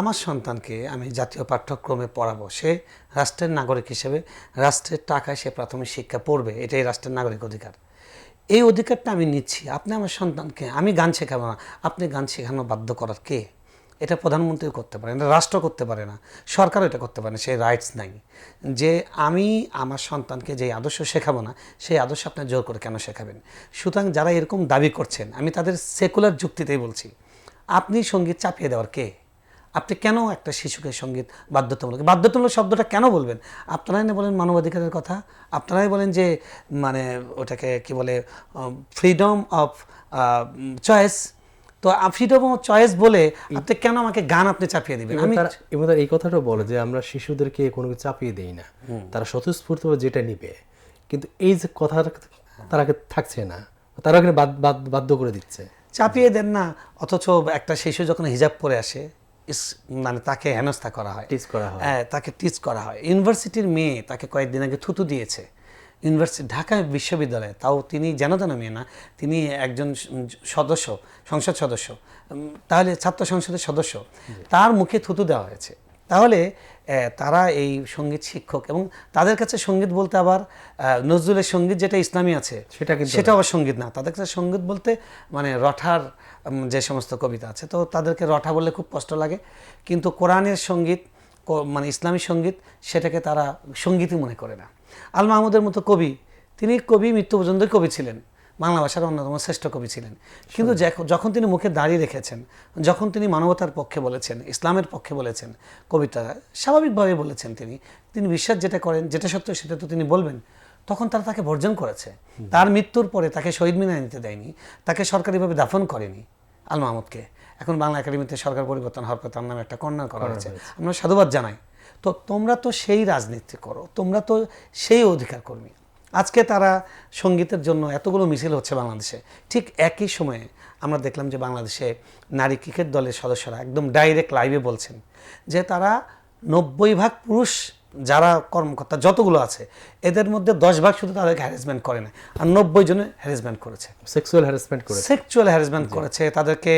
আমার সন্তানকে আমি জাতীয় পাঠ্যক্রমে পড়াবো। সে রাষ্ট্রের নাগরিক হিসেবে রাষ্ট্রের টাকায় সে প্রাথমিক শিক্ষা পড়বে। এটাই রাষ্ট্রের নাগরিক অধিকার। এই অধিকারটা আমি নিচ্ছি। আপনি আমার সন্তানকে, আমি গান শেখাবো না। আপনি গান শেখানো বাধ্য করার কে? এটা প্রধানমন্ত্রী করতে পারে এটা রাষ্ট্র করতে পারে না, সরকারও এটা করতে পারে না সেই রাইটস নাই। যে আমি আমার সন্তানকে যে আদর্শ শেখাবো না, সেই আদর্শ আপনি জোর করে কেন শেখাবেন? সুতরাং যারা এরকম দাবি করছেন, আমি তাদের সেকুলার যুক্তিতেই বলছি, আপনি সংগীত চাপিয়ে দেওয়ার কে? আপনি কেন একটা শিশুকে সংগীত বাধ্যতামূলক বাধ্যতামূলক শব্দটা কেন বলবেন? আপনারাই না বলেন মানবাধিকারের কথা আপনারাই বলেন যে মানে ওটাকে কি বলে ফ্রিডম অফ চয়েস তো ফ্রিডম অফ চয়েস বলে আপনি কেন আমাকে গান আপনি চাপিয়ে দিবেন? আমি এবং তারা এই কথাটা বলে যে আমরা শিশুদেরকে কোনো কিছু চাপিয়ে দেই না। তারা স্বতঃস্ফূর্তভাবে যেটা নিবে। কিন্তু এই যে কথা তারা থাকছে না। তারা বাধ্য করে দিচ্ছে। চাপিয়ে দেন না। অথচ একটা শিশু যখন হিজাব পরে আসে মানে তাকে হেনস্থা করা হয়। টিচ করা হয়। হ্যাঁ তাকে টিচ করা হয়। ইউনিভার্সিটির মেয়ে তাকে কয়েকদিন আগে থুতু দিয়েছে। ইউনিভার্সিটি ঢাকা বিশ্ববিদ্যালয়ে তাও তিনি যেন তেন মেয়ে না তিনি একজন সদস্য সংসদ সদস্য তাহলে ছাত্র সংসদের সদস্য। তার মুখে থুতু দেওয়া হয়েছে। তাহলে তারা এই সংগীত শিক্ষক এবং তাদের কাছে সংগীত বলতে আবার নজরুলের সংগীত যেটা ইসলামী আছে সেটা সেটা আবার সংগীত না। তাদের কাছে সংগীত বলতে মানে রঠার যে সমস্ত কবিতা আছে তো তাদেরকে রঠা বললে খুব কষ্ট লাগে। কিন্তু কোরআনের সংগীত মানে ইসলামী সংগীত সেটাকে তারা সঙ্গীতই মনে করে না। আল মাহমুদের মতো কবি তিনি কবি মৃত্যু পর্যন্ত কবি ছিলেন। বাংলা ভাষার অন্যতম শ্রেষ্ঠ কবি ছিলেন। কিন্তু যখন তিনি মুখে দাঁড়িয়ে রেখেছেন যখন তিনি মানবতার পক্ষে বলেছেন ইসলামের পক্ষে বলেছেন কবিতা স্বাভাবিকভাবে বলেছেন তিনি তিনি বিশ্বাস যেটা করেন যেটা সত্য সেটা তো তিনি বলবেন তখন তারা তাকে বর্জন করেছে। তার মৃত্যুর পরে তাকে শহীদ মিনায় নিতে দেয়নি তাকে সরকারিভাবে দাফন করেনি আল মাহমুদকে। এখন বাংলা একাডেমিতে সরকার পরিবর্তন হওয়ার পর তার নামে একটা কর্নার করা হয়েছে। আমরা সাধুবাদ জানাই। তো তোমরা তো সেই রাজনীতি করো তোমরা তো সেই অধিকার কর্মী। আজকে তারা সঙ্গীতের জন্য এতগুলো মিছিল হচ্ছে বাংলাদেশে। ঠিক একই সময়ে আমরা দেখলাম যে বাংলাদেশে নারী ক্রিকেট দলের সদস্যরা একদম ডাইরেক্ট লাইভে বলছেন যে তারা নব্বই ভাগ পুরুষ যারা কর্মকর্তা যতগুলো আছে এদের মধ্যে দশ ভাগ শুধু তাদেরকে হ্যারাসমেন্ট করে না আর নব্বই জনে হ্যারাসমেন্ট করেছে। সেক্সুয়াল হ্যারাসমেন্ট করে সেক্সুয়াল হ্যারাসমেন্ট করেছে তাদেরকে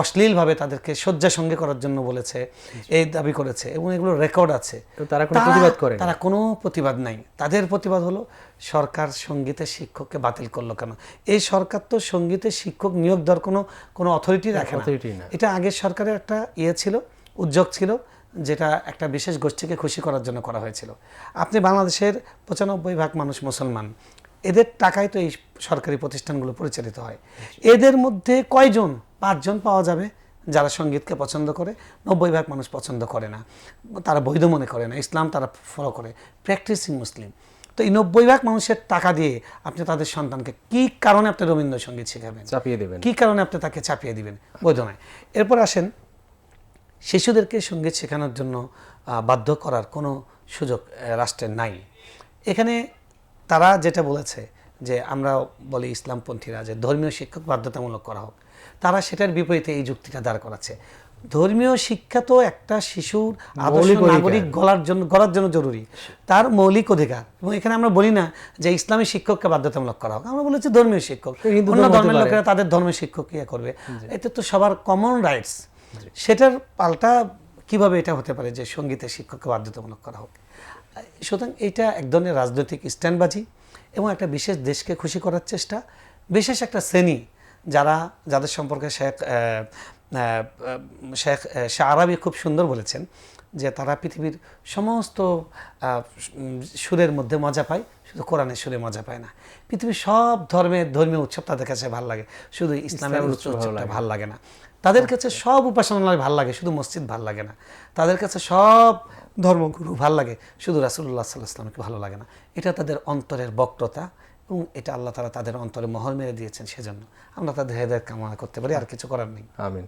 অশ্লীলভাবে তাদেরকে শয্যা সঙ্গে করার জন্য বলেছে এই দাবি করেছে এবং এগুলো রেকর্ড আছে। তারা কোনো প্রতিবাদ করে তারা কোনো প্রতিবাদ নাই। তাদের প্রতিবাদ হলো সরকার সঙ্গীতের শিক্ষককে বাতিল করল কেন? এই সরকার তো সঙ্গীতের শিক্ষক নিয়োগ দেওয়ার কোনো কোনো অথরিটি রাখে না। এটা আগের সরকারের একটা ইয়ে ছিল উদ্যোগ ছিল যেটা একটা বিশেষ গোষ্ঠীকে খুশি করার জন্য করা হয়েছিল। আপনি বাংলাদেশের পঁচানব্বই ভাগ মানুষ মুসলমান। এদের টাকায় তো এই সরকারি প্রতিষ্ঠানগুলো পরিচালিত হয়। এদের মধ্যে কয়জন পাঁচজন পাওয়া যাবে যারা সঙ্গীতকে পছন্দ করে নব্বই ভাগ মানুষ পছন্দ করে না। তারা বৈধ মনে করে না ইসলাম তারা ফলো করে প্র্যাকটিসিং মুসলিম তো এই নব্বই ভাগ মানুষের টাকা দিয়ে আপনি তাদের সন্তানকে কি কারণে আপনি রবীন্দ্রসঙ্গীত শেখাবেন? চাপিয়ে দেবেন। কি কারণে আপনি তাকে চাপিয়ে দিবেন? বৈধ নয়। এরপর আসেন শিশুদেরকে সংগীত শেখানোর জন্য বাধ্য করার কোনো সুযোগ রাষ্ট্রের নাই। এখানে তারা যেটা বলেছে যে আমরা বলি ইসলামপন্থীরা যে ধর্মীয় শিক্ষক বাধ্যতামূলক করা হোক তারা সেটার বিপরীতে এই যুক্তিটা দাঁড় করাচ্ছে। ধর্মীয় শিক্ষা তো একটা শিশুর আদর্শ নাগরিক গলার জন্য গড়ার জন্য জরুরি। তার মৌলিক অধিকার। এবং এখানে আমরা বলি না যে ইসলামী শিক্ষককে বাধ্যতামূলক করা হোক আমরা বলেছি ধর্মীয় শিক্ষক। অন্য ধর্মের লোকেরা তাদের ধর্মের শিক্ষক ইয়ে করবে। এতে তো সবার কমন রাইটস সেটার পাল্টা কীভাবে এটা হতে পারে যে সঙ্গীতের শিক্ষককে বাধ্যতামূলক করা হোক? সুতরাং এটা এক ধরনের রাজনৈতিক স্ট্যান্ডবাজি এবং একটা বিশেষ দেশকে খুশি করার চেষ্টা। বিশেষ একটা শ্রেণি যারা যাদের সম্পর্কে শেখ শেখ শাহ আরবি খুব সুন্দর বলেছেন যে তারা পৃথিবীর সমস্ত সুরের মধ্যে মজা পায় শুধু কোরআনের সুরে মজা পায় না। পৃথিবীর সব ধর্মের ধর্মীয় উৎসব তাদের কাছে ভালো লাগে। শুধু ইসলামের উৎসবটা ভালো লাগে না। তাদের কাছে সব উপাসনালয় ভালো লাগে শুধু মসজিদ ভালো লাগে না। তাদের কাছে সব ধর্মগুরু ভালো লাগে। শুধু রাসুল্লাহ সাল্লাহ আসলামকে ভালো লাগে না। এটা তাদের অন্তরের বক্রতা এবং এটা আল্লাহ তালা তাদের অন্তরে মহল মেরে দিয়েছেন সেজন্য। আমরা তাদের হেদায়ত কামনা করতে পারি, আর কিছু করার নেই। আমিন।